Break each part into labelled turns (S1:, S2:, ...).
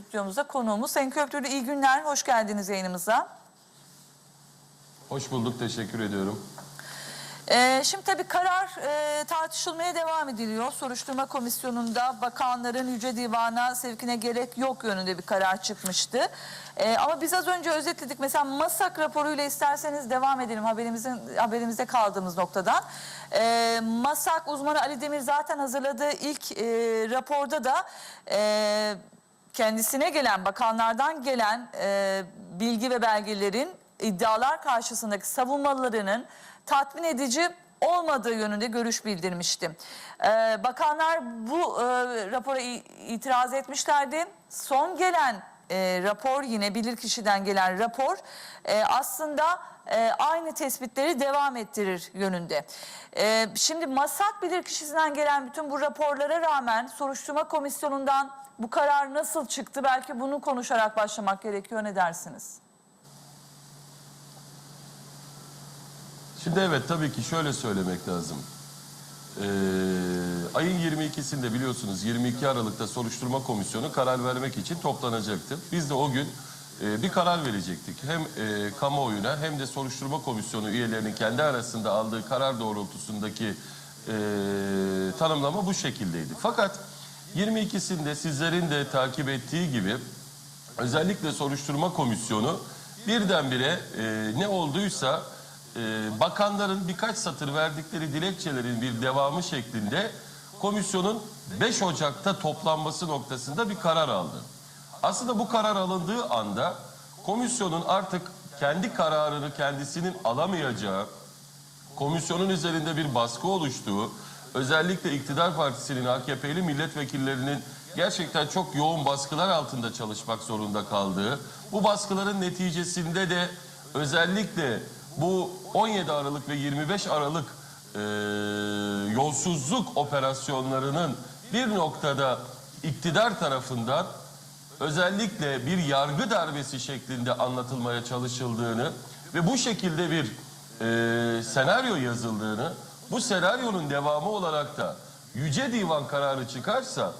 S1: stüdyomuzda konuğumuz. Sayın Köprülü iyi günler, hoş geldiniz yayınımıza.
S2: Hoş bulduk, teşekkür ediyorum.
S1: Ee, şimdi tabii karar e, tartışılmaya devam ediliyor. Soruşturma komisyonunda bakanların Yüce Divan'a sevkine gerek yok yönünde bir karar çıkmıştı. Ee, ama biz az önce özetledik. Mesela MASAK raporuyla isterseniz devam edelim haberimizin haberimizde kaldığımız noktadan. Ee, MASAK uzmanı Ali Demir zaten hazırladığı ilk e, raporda da e, kendisine gelen bakanlardan gelen e, bilgi ve belgelerin iddialar karşısındaki savunmalarının tatmin edici olmadığı yönünde görüş bildirmişti. Ee, bakanlar bu e, rapora itiraz etmişlerdi. Son gelen e, rapor yine bilirkişiden gelen rapor e, aslında e, aynı tespitleri devam ettirir yönünde. E, şimdi Masak bilirkişisinden gelen bütün bu raporlara rağmen soruşturma komisyonundan bu karar nasıl çıktı? Belki bunu konuşarak başlamak gerekiyor. Ne dersiniz?
S2: Şimdi evet tabii ki şöyle söylemek lazım. Ee, ayın 22'sinde biliyorsunuz 22 Aralık'ta soruşturma komisyonu karar vermek için toplanacaktı. Biz de o gün e, bir karar verecektik. Hem e, kamuoyuna hem de soruşturma komisyonu üyelerinin kendi arasında aldığı karar doğrultusundaki e, tanımlama bu şekildeydi. Fakat 22'sinde sizlerin de takip ettiği gibi özellikle soruşturma komisyonu birdenbire e, ne olduysa e, bakanların birkaç satır verdikleri dilekçelerin bir devamı şeklinde komisyonun 5 Ocak'ta toplanması noktasında bir karar aldı. Aslında bu karar alındığı anda komisyonun artık kendi kararını kendisinin alamayacağı, komisyonun üzerinde bir baskı oluştuğu, özellikle iktidar partisinin AKP'li milletvekillerinin gerçekten çok yoğun baskılar altında çalışmak zorunda kaldığı, bu baskıların neticesinde de özellikle bu 17 Aralık ve 25 Aralık e, yolsuzluk operasyonlarının bir noktada iktidar tarafından özellikle bir yargı darbesi şeklinde anlatılmaya çalışıldığını ve bu şekilde bir e, senaryo yazıldığını, bu senaryonun devamı olarak da Yüce Divan kararı çıkarsa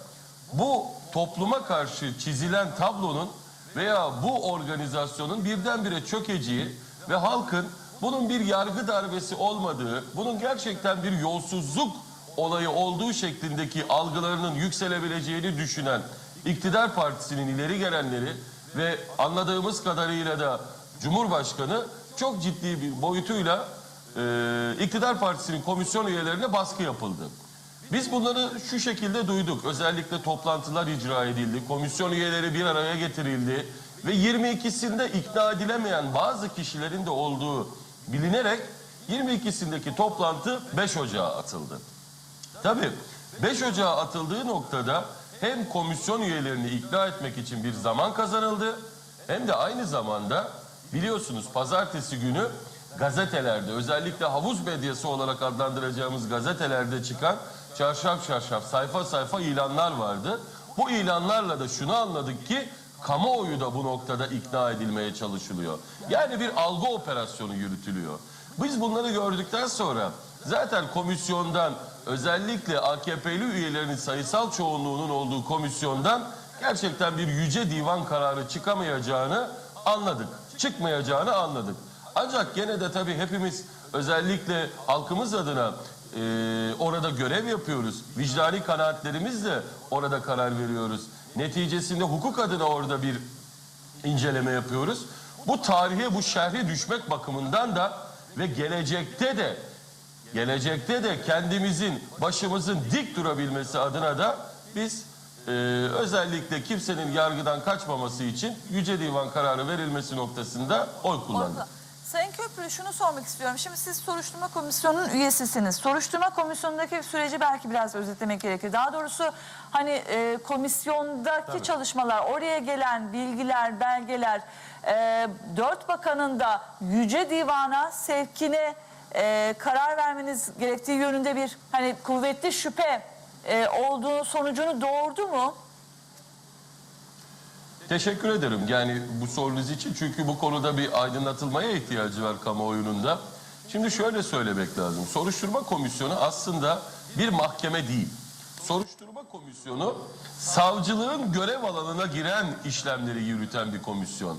S2: bu topluma karşı çizilen tablonun veya bu organizasyonun birdenbire çökeceği ve halkın bunun bir yargı darbesi olmadığı, bunun gerçekten bir yolsuzluk olayı olduğu şeklindeki algılarının yükselebileceğini düşünen iktidar partisinin ileri gelenleri ve anladığımız kadarıyla da Cumhurbaşkanı çok ciddi bir boyutuyla e, iktidar partisinin komisyon üyelerine baskı yapıldı. Biz bunları şu şekilde duyduk. Özellikle toplantılar icra edildi. Komisyon üyeleri bir araya getirildi. Ve 22'sinde ikna edilemeyen bazı kişilerin de olduğu bilinerek 22'sindeki toplantı 5 Ocağı atıldı. Tabii 5 Ocağı atıldığı noktada hem komisyon üyelerini ikna etmek için bir zaman kazanıldı hem de aynı zamanda biliyorsunuz pazartesi günü gazetelerde özellikle havuz medyası olarak adlandıracağımız gazetelerde çıkan çarşaf çarşaf sayfa sayfa ilanlar vardı. Bu ilanlarla da şunu anladık ki kamuoyu da bu noktada ikna edilmeye çalışılıyor. Yani bir algı operasyonu yürütülüyor. Biz bunları gördükten sonra zaten komisyondan özellikle AKP'li üyelerinin sayısal çoğunluğunun olduğu komisyondan gerçekten bir yüce divan kararı çıkamayacağını anladık. Çıkmayacağını anladık. Ancak gene de tabii hepimiz özellikle halkımız adına e, orada görev yapıyoruz. Vicdani kanaatlerimizle orada karar veriyoruz. Neticesinde hukuk adına orada bir inceleme yapıyoruz. Bu tarihe, bu şerhe düşmek bakımından da ve gelecekte de gelecekte de kendimizin, başımızın dik durabilmesi adına da biz e, özellikle kimsenin yargıdan kaçmaması için Yüce Divan kararı verilmesi noktasında oy kullandık.
S1: Sayın Köprülü şunu sormak istiyorum. Şimdi siz soruşturma komisyonunun üyesisiniz. Soruşturma komisyonundaki süreci belki biraz özetlemek gerekir. Daha doğrusu hani e, komisyondaki çalışmalar, oraya gelen bilgiler, belgeler, e, dört bakanın da Yüce Divan'a sevkine e, karar vermeniz gerektiği yönünde bir hani kuvvetli şüphe e, olduğu sonucunu doğurdu mu?
S2: Teşekkür ederim yani bu sorunuz için çünkü bu konuda bir aydınlatılmaya ihtiyacı var kamuoyunun da. Şimdi şöyle söylemek lazım. Soruşturma komisyonu aslında bir mahkeme değil. soruşturma komisyonu savcılığın görev alanına giren işlemleri yürüten bir komisyon.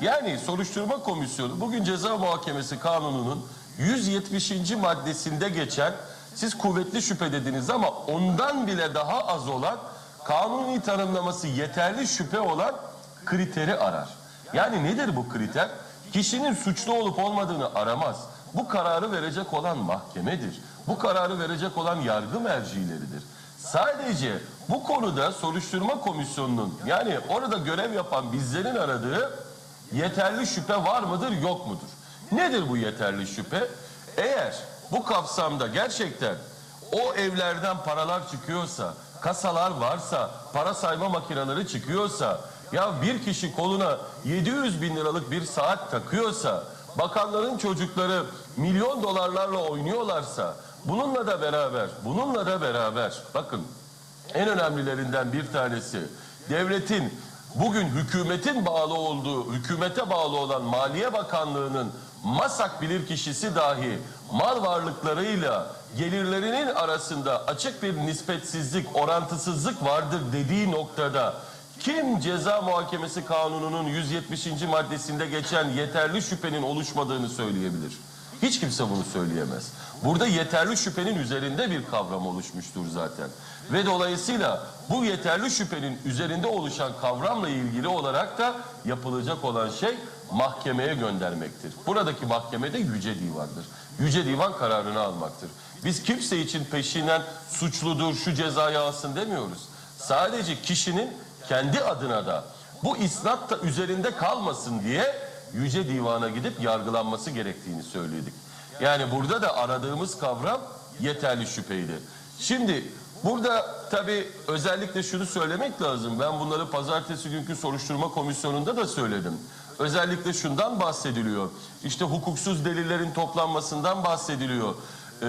S2: Yani soruşturma komisyonu bugün ceza muhakemesi kanununun 170. maddesinde geçen siz kuvvetli şüphe dediniz ama ondan bile daha az olan kanuni tanımlaması yeterli şüphe olan kriteri arar. Yani nedir bu kriter? Kişinin suçlu olup olmadığını aramaz. Bu kararı verecek olan mahkemedir. Bu kararı verecek olan yargı mercileridir. Sadece bu konuda soruşturma komisyonunun yani orada görev yapan bizlerin aradığı yeterli şüphe var mıdır yok mudur? Nedir bu yeterli şüphe? Eğer bu kapsamda gerçekten o evlerden paralar çıkıyorsa, kasalar varsa, para sayma makineleri çıkıyorsa, ya bir kişi koluna 700 bin liralık bir saat takıyorsa, bakanların çocukları milyon dolarlarla oynuyorlarsa, bununla da beraber, bununla da beraber, bakın en önemlilerinden bir tanesi, devletin bugün hükümetin bağlı olduğu, hükümete bağlı olan Maliye Bakanlığı'nın MASAK bilirkişisi dahi mal varlıklarıyla gelirlerinin arasında açık bir nispetsizlik, orantısızlık vardır dediği noktada kim ceza muhakemesi kanununun 170. maddesinde geçen yeterli şüphenin oluşmadığını söyleyebilir? Hiç kimse bunu söyleyemez. Burada yeterli şüphenin üzerinde bir kavram oluşmuştur zaten. Ve dolayısıyla bu yeterli şüphenin üzerinde oluşan kavramla ilgili olarak da yapılacak olan şey mahkemeye göndermektir. Buradaki mahkeme de Yüce Divan'dır. Yüce Divan kararını almaktır. Biz kimse için peşinden suçludur, şu cezayı alsın demiyoruz. Sadece kişinin kendi adına da bu isnat da üzerinde kalmasın diye Yüce Divan'a gidip yargılanması gerektiğini söyledik. Yani burada da aradığımız kavram yeterli şüpheydi. Şimdi burada tabii özellikle şunu söylemek lazım. Ben bunları pazartesi günkü soruşturma komisyonunda da söyledim. Özellikle şundan bahsediliyor. İşte hukuksuz delillerin toplanmasından bahsediliyor. Ee,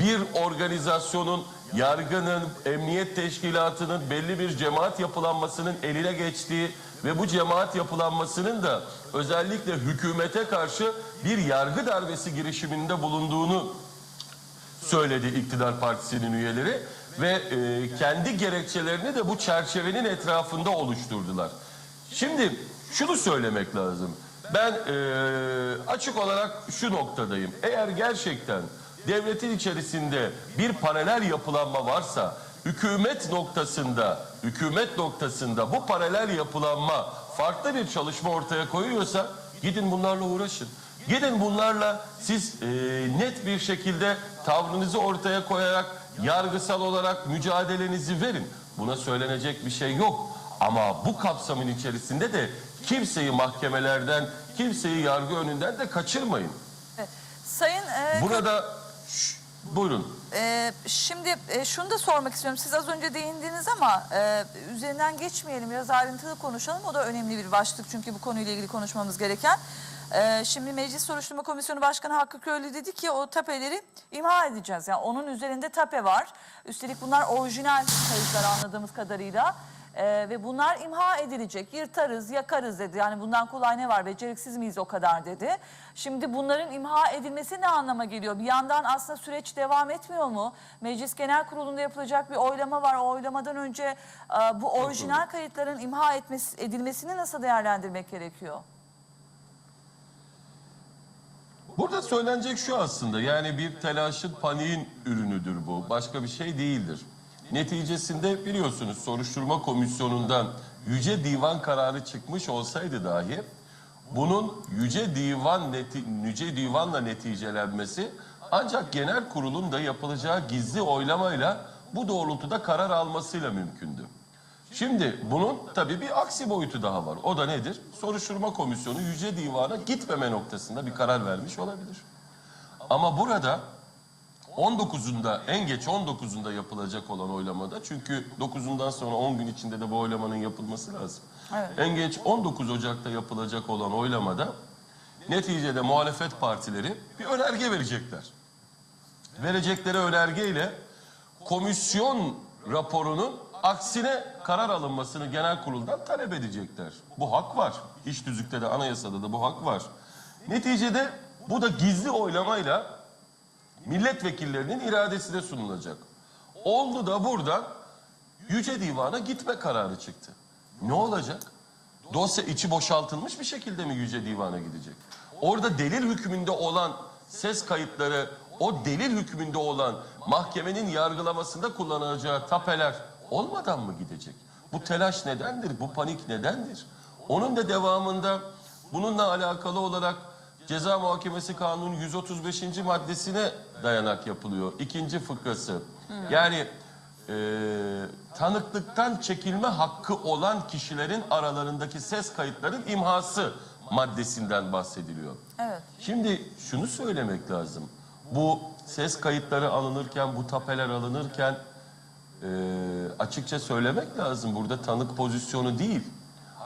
S2: bir organizasyonun yargının, emniyet teşkilatının belli bir cemaat yapılanmasının eline geçtiği ve bu cemaat yapılanmasının da özellikle hükümete karşı bir yargı darbesi girişiminde bulunduğunu söyledi iktidar partisinin üyeleri ve e, kendi gerekçelerini de bu çerçevenin etrafında oluşturdular. Şimdi şunu söylemek lazım. Ben e, açık olarak şu noktadayım. Eğer gerçekten devletin içerisinde bir paralel yapılanma varsa hükümet noktasında hükümet noktasında bu paralel yapılanma farklı bir çalışma ortaya koyuyorsa gidin bunlarla uğraşın. Gidin bunlarla siz e, net bir şekilde tavrınızı ortaya koyarak yargısal olarak mücadelenizi verin. Buna söylenecek bir şey yok. Ama bu kapsamın içerisinde de kimseyi mahkemelerden, kimseyi yargı önünden de kaçırmayın.
S1: Sayın e,
S2: Burada buyurun.
S1: Ee, şimdi e, şunu da sormak istiyorum. Siz az önce değindiniz ama e, üzerinden geçmeyelim. Biraz ayrıntılı konuşalım. O da önemli bir başlık çünkü bu konuyla ilgili konuşmamız gereken. Ee, şimdi Meclis Soruşturma Komisyonu Başkanı Hakkı Köylü dedi ki o tapeleri imha edeceğiz. Yani onun üzerinde tape var. Üstelik bunlar orijinal kayıtlar anladığımız kadarıyla. Ee, ve bunlar imha edilecek. Yırtarız, yakarız dedi. Yani bundan kolay ne var? Beceriksiz miyiz o kadar dedi. Şimdi bunların imha edilmesi ne anlama geliyor? Bir yandan aslında süreç devam etmiyor mu? Meclis Genel Kurulu'nda yapılacak bir oylama var. O oylamadan önce e, bu orijinal kayıtların imha etmesi, edilmesini nasıl değerlendirmek gerekiyor?
S2: Burada söylenecek şu aslında yani bir telaşın paniğin ürünüdür bu. Başka bir şey değildir. Neticesinde biliyorsunuz soruşturma komisyonundan Yüce Divan kararı çıkmış olsaydı dahi bunun Yüce Divan neti, Yüce Divan'la neticelenmesi ancak genel kurulun da yapılacağı gizli oylamayla bu doğrultuda karar almasıyla mümkündü. Şimdi bunun tabii bir aksi boyutu daha var. O da nedir? Soruşturma komisyonu Yüce Divan'a gitmeme noktasında bir karar vermiş olabilir. Ama burada 19'unda en geç 19'unda yapılacak olan oylamada çünkü 9'undan sonra 10 gün içinde de bu oylamanın yapılması lazım.
S1: Evet.
S2: En geç 19 Ocak'ta yapılacak olan oylamada neticede muhalefet partileri bir önerge verecekler. Verecekleri önergeyle komisyon raporunun aksine karar alınmasını genel kuruldan talep edecekler. Bu hak var. İş tüzükte de anayasada da bu hak var. Neticede bu da gizli oylamayla milletvekillerinin iradesine sunulacak. Oldu da buradan Yüce Divan'a gitme kararı çıktı. Ne olacak? Dosya içi boşaltılmış bir şekilde mi Yüce Divan'a gidecek? Orada delil hükmünde olan ses kayıtları, o delil hükmünde olan mahkemenin yargılamasında kullanacağı tapeler olmadan mı gidecek? Bu telaş nedendir? Bu panik nedendir? Onun da devamında bununla alakalı olarak Ceza Muhakemesi Kanunu 135. maddesine dayanak yapılıyor. İkinci fıkrası. Yani e, tanıklıktan çekilme hakkı olan kişilerin aralarındaki ses kayıtların imhası maddesinden bahsediliyor.
S1: Evet.
S2: Şimdi şunu söylemek lazım. Bu ses kayıtları alınırken, bu tapeler alınırken e, açıkça söylemek lazım. Burada tanık pozisyonu değil.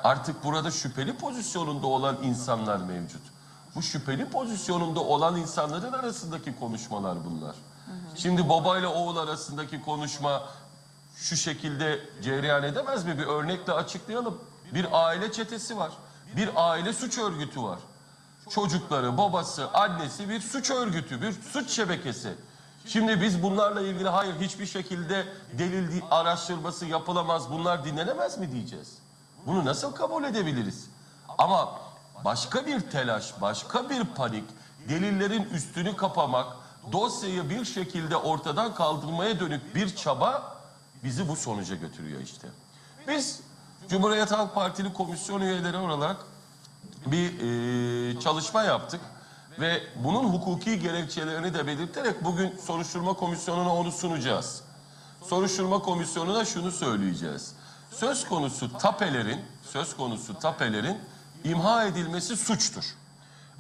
S2: Artık burada şüpheli pozisyonunda olan insanlar mevcut. Bu şüpheli pozisyonunda olan insanların arasındaki konuşmalar bunlar. Şimdi baba ile oğul arasındaki konuşma şu şekilde cereyan edemez mi? Bir örnekle açıklayalım. Bir aile çetesi var. Bir aile suç örgütü var. Çocukları, babası, annesi bir suç örgütü, bir suç şebekesi. Şimdi biz bunlarla ilgili hayır hiçbir şekilde delil araştırması yapılamaz, bunlar dinlenemez mi diyeceğiz? Bunu nasıl kabul edebiliriz? Ama başka bir telaş, başka bir panik, delillerin üstünü kapamak, dosyayı bir şekilde ortadan kaldırmaya dönük bir çaba bizi bu sonuca götürüyor işte. Biz Cumhuriyet Halk Partili komisyon üyeleri olarak bir e, çalışma yaptık ve bunun hukuki gerekçelerini de belirterek bugün soruşturma komisyonuna onu sunacağız. Soruşturma komisyonuna şunu söyleyeceğiz. Söz konusu tapelerin, söz konusu tapelerin imha edilmesi suçtur.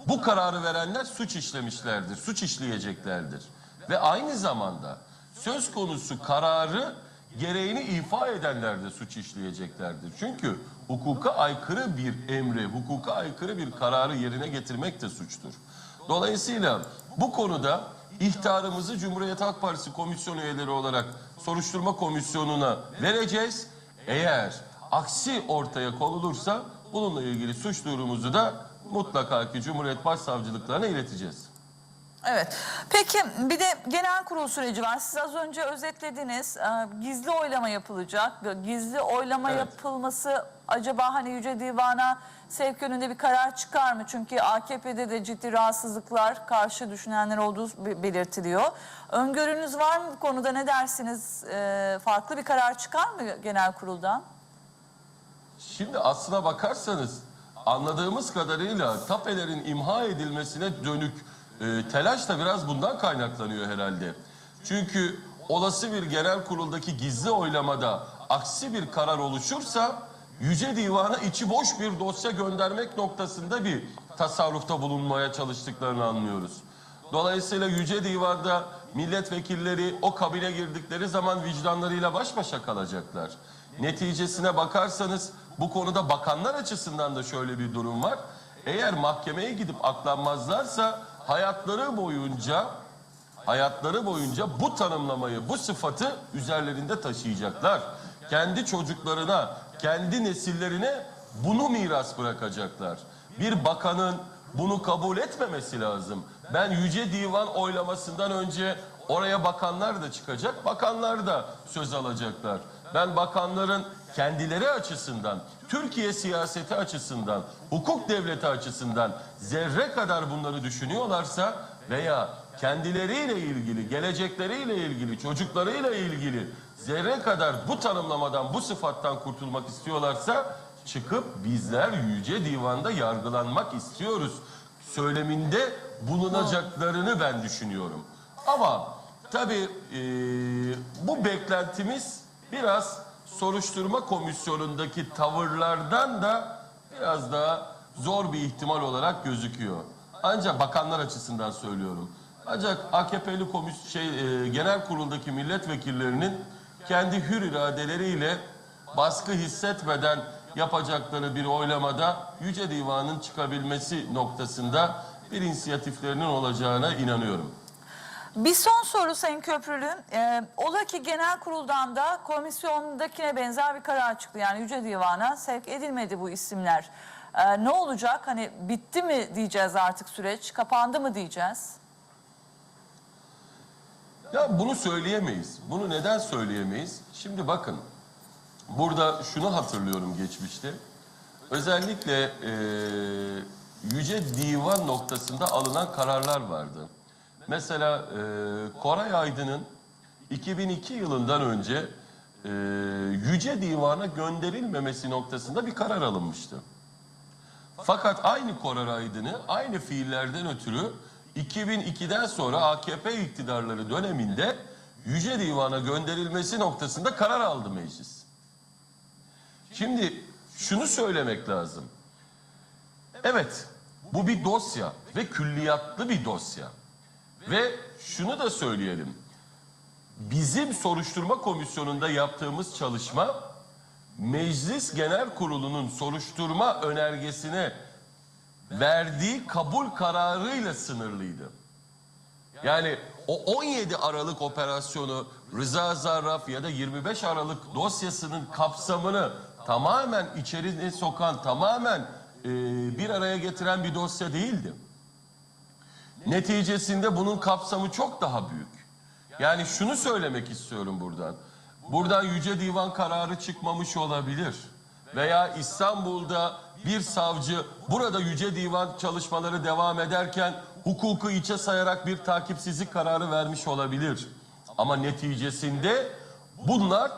S2: Bu kararı verenler suç işlemişlerdir, suç işleyeceklerdir. Ve aynı zamanda söz konusu kararı gereğini ifa edenler de suç işleyeceklerdir. Çünkü hukuka aykırı bir emri, hukuka aykırı bir kararı yerine getirmek de suçtur. Dolayısıyla bu konuda ihtarımızı Cumhuriyet Halk Partisi komisyon üyeleri olarak soruşturma komisyonuna vereceğiz. Eğer aksi ortaya konulursa bununla ilgili suç duyurumuzu da mutlaka ki Cumhuriyet Başsavcılıklarına ileteceğiz.
S1: Evet. Peki bir de genel kurul süreci var. Siz az önce özetlediniz. Ee, Gizli oylama yapılacak. Gizli oylama
S2: Evet.
S1: yapılması acaba hani Yüce Divan'a sevk yönünde bir karar çıkar mı? Çünkü AKP'de de ciddi rahatsızlıklar, karşı düşünenler olduğu be- belirtiliyor. Öngörünüz var mı bu konuda? Ne dersiniz? Ee, farklı bir karar çıkar mı genel kuruldan?
S2: Şimdi aslına bakarsanız anladığımız kadarıyla tapelerin imha edilmesine dönük e, telaş da biraz bundan kaynaklanıyor herhalde. Çünkü olası bir genel kuruldaki gizli oylamada aksi bir karar oluşursa Yüce Divan'a içi boş bir dosya göndermek noktasında bir tasarrufta bulunmaya çalıştıklarını anlıyoruz. Dolayısıyla Yüce Divan'da milletvekilleri o kabine girdikleri zaman vicdanlarıyla baş başa kalacaklar. Neticesine bakarsanız bu konuda bakanlar açısından da şöyle bir durum var. Eğer mahkemeye gidip aklanmazlarsa hayatları boyunca hayatları boyunca bu tanımlamayı, bu sıfatı üzerlerinde taşıyacaklar. Kendi çocuklarına, kendi nesillerine bunu miras bırakacaklar. Bir bakanın bunu kabul etmemesi lazım. Ben Yüce Divan oylamasından önce oraya bakanlar da çıkacak, bakanlar da söz alacaklar. Ben bakanların kendileri açısından, Türkiye siyaseti açısından, hukuk devleti açısından zerre kadar bunları düşünüyorlarsa veya kendileriyle ilgili, gelecekleriyle ilgili, çocuklarıyla ilgili zerre kadar bu tanımlamadan, bu sıfattan kurtulmak istiyorlarsa çıkıp bizler Yüce Divan'da yargılanmak istiyoruz. Söyleminde bulunacaklarını ben düşünüyorum. Ama tabii eee, bu beklentimiz biraz soruşturma komisyonundaki tavırlardan da biraz daha zor bir ihtimal olarak gözüküyor. Ancak bakanlar açısından söylüyorum. Ancak AKP'li komis şey e, genel kuruldaki milletvekillerinin kendi hür iradeleriyle baskı hissetmeden yapacakları bir oylamada Yüce Divan'ın çıkabilmesi noktasında bir inisiyatiflerinin olacağına inanıyorum.
S1: Bir son soru Sayın Köprülü. Ee, ola ki genel kuruldan da komisyondakine benzer bir karar çıktı. Yani Yüce Divan'a sevk edilmedi bu isimler. Ee, ne olacak? Hani bitti mi diyeceğiz artık süreç? Kapandı mı diyeceğiz?
S2: Ya bunu söyleyemeyiz. Bunu neden söyleyemeyiz? Şimdi bakın. Burada şunu hatırlıyorum geçmişte. Özellikle eee, Yüce Divan noktasında alınan kararlar vardı. Mesela eee, Koray Aydın'ın 2002 yılından önce eee, Yüce Divan'a gönderilmemesi noktasında bir karar alınmıştı. Fakat aynı Koray Aydın'ı aynı fiillerden ötürü 2002'den sonra AKP iktidarları döneminde Yüce Divan'a gönderilmesi noktasında karar aldı meclis. Şimdi şunu söylemek lazım. Evet, bu bir dosya ve külliyatlı bir dosya. Ve şunu da söyleyelim. Bizim soruşturma komisyonunda yaptığımız çalışma Meclis Genel Kurulu'nun soruşturma önergesine verdiği kabul kararıyla sınırlıydı. Yani o 17 Aralık operasyonu Rıza Zarraf ya da 25 Aralık dosyasının kapsamını tamamen içeriye sokan, tamamen e, bir araya getiren bir dosya değildi. Neticesinde bunun kapsamı çok daha büyük. Yani şunu söylemek istiyorum buradan. Buradan Yüce Divan kararı çıkmamış olabilir. Veya İstanbul'da bir savcı burada Yüce Divan çalışmaları devam ederken hukuku içe sayarak bir takipsizlik kararı vermiş olabilir. Ama neticesinde bunlar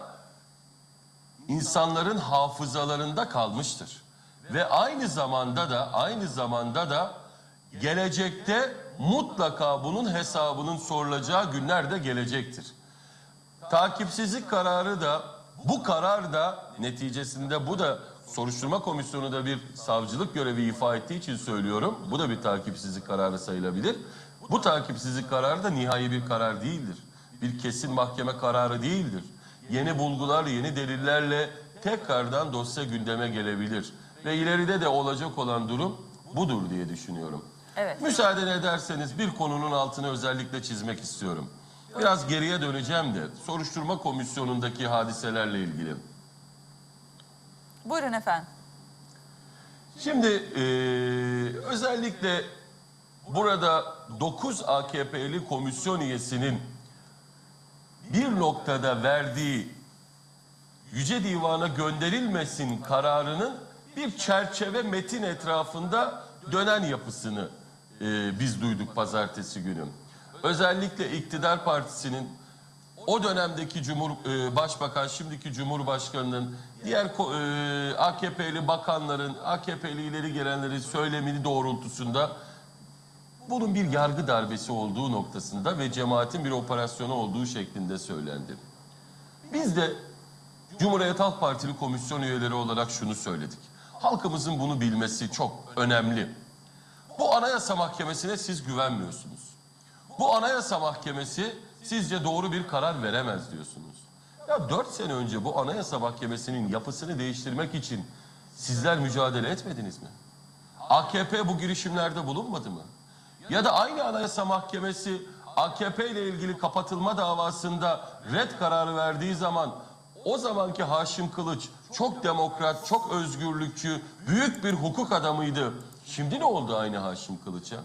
S2: insanların hafızalarında kalmıştır. Ve aynı zamanda da aynı zamanda da gelecekte mutlaka bunun hesabının sorulacağı günler de gelecektir. Takipsizlik kararı da bu karar da neticesinde bu da soruşturma komisyonu da bir savcılık görevi ifa ettiği için söylüyorum. Bu da bir takipsizlik kararı sayılabilir. Bu takipsizlik kararı da nihai bir karar değildir. Bir kesin mahkeme kararı değildir. Yeni bulgular, yeni delillerle tekrardan dosya gündeme gelebilir. Ve ileride de olacak olan durum budur diye düşünüyorum.
S1: Evet.
S2: Müsaade ederseniz bir konunun altını özellikle çizmek istiyorum. Biraz geriye döneceğim de soruşturma komisyonundaki hadiselerle ilgili.
S1: Buyurun efendim.
S2: Şimdi eee, özellikle burada 9 AKP'li komisyon üyesinin bir noktada verdiği Yüce Divan'a gönderilmesin kararının bir çerçeve metin etrafında dönen yapısını eee, biz duyduk pazartesi günü. Özellikle iktidar partisinin o dönemdeki Cumhur e, Başbakan, şimdiki Cumhurbaşkanının, diğer e, AKP'li bakanların, AKP'li ileri gelenlerin söylemini doğrultusunda bunun bir yargı darbesi olduğu noktasında ve cemaatin bir operasyonu olduğu şeklinde söylendi. Biz de Cumhuriyet Halk Partili komisyon üyeleri olarak şunu söyledik. Halkımızın bunu bilmesi çok önemli. Bu Anayasa Mahkemesi'ne siz güvenmiyorsunuz. Bu Anayasa Mahkemesi sizce doğru bir karar veremez diyorsunuz. Ya dört sene önce bu Anayasa Mahkemesi'nin yapısını değiştirmek için sizler mücadele etmediniz mi? AKP bu girişimlerde bulunmadı mı? Ya da aynı Anayasa Mahkemesi AKP ile ilgili kapatılma davasında red kararı verdiği zaman o zamanki Haşim Kılıç çok demokrat, çok özgürlükçü, büyük bir hukuk adamıydı. Şimdi ne oldu aynı Haşim Kılıç'a?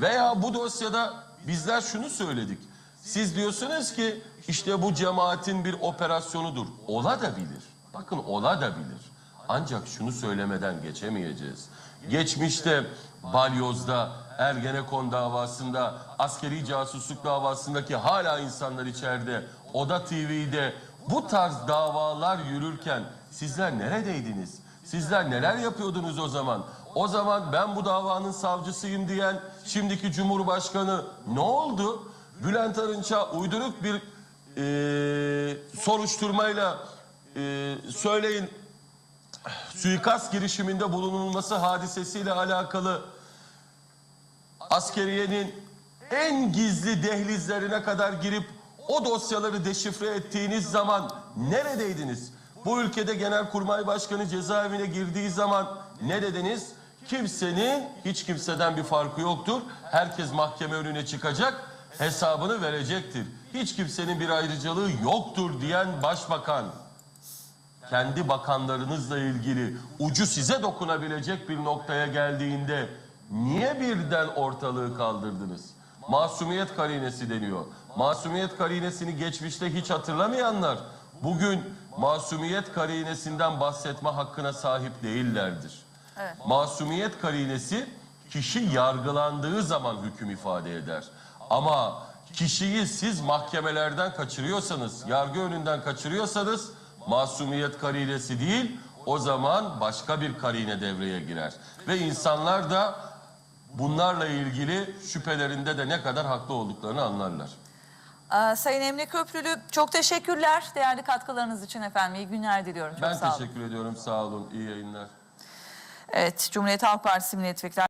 S2: Veya bu dosyada bizler şunu söyledik. Siz diyorsunuz ki işte bu cemaatin bir operasyonudur. Ola da bilir. Bakın ola da bilir. Ancak şunu söylemeden geçemeyeceğiz. Geçmişte Balyoz'da, Ergenekon davasında, askeri casusluk davasındaki hala insanlar içeride, Oda TV'de bu tarz davalar yürürken sizler neredeydiniz? Sizler neler yapıyordunuz o zaman? O zaman ben bu davanın savcısıyım diyen şimdiki Cumhurbaşkanı ne oldu? Bülent Arınç'a uyduruk bir eee, soruşturmayla eee, söyleyin suikast girişiminde bulunulması hadisesiyle alakalı askeriyenin en gizli dehlizlerine kadar girip o dosyaları deşifre ettiğiniz zaman neredeydiniz? Bu ülkede Genelkurmay Başkanı cezaevine girdiği zaman ne dediniz? Kimsenin hiç kimseden bir farkı yoktur. Herkes mahkeme önüne çıkacak, hesabını verecektir. Hiç kimsenin bir ayrıcalığı yoktur diyen başbakan kendi bakanlarınızla ilgili ucu size dokunabilecek bir noktaya geldiğinde niye birden ortalığı kaldırdınız? Masumiyet karinesi deniyor. Masumiyet karinesini geçmişte hiç hatırlamayanlar bugün masumiyet karinesinden bahsetme hakkına sahip değillerdir. Masumiyet karinesi kişi yargılandığı zaman hüküm ifade eder. Ama kişiyi siz mahkemelerden kaçırıyorsanız, yargı önünden kaçırıyorsanız masumiyet karinesi değil, o zaman başka bir karine devreye girer. Ve insanlar da bunlarla ilgili şüphelerinde de ne kadar haklı olduklarını anlarlar.
S1: Ee, Sayın Emre Köprülü çok teşekkürler değerli katkılarınız için efendim. İyi günler diliyorum. Çok
S2: Ben
S1: sağ olun.
S2: teşekkür ediyorum. Sağ olun. İyi yayınlar.
S1: Evet, Cumhuriyet Halk Partisi milletvekili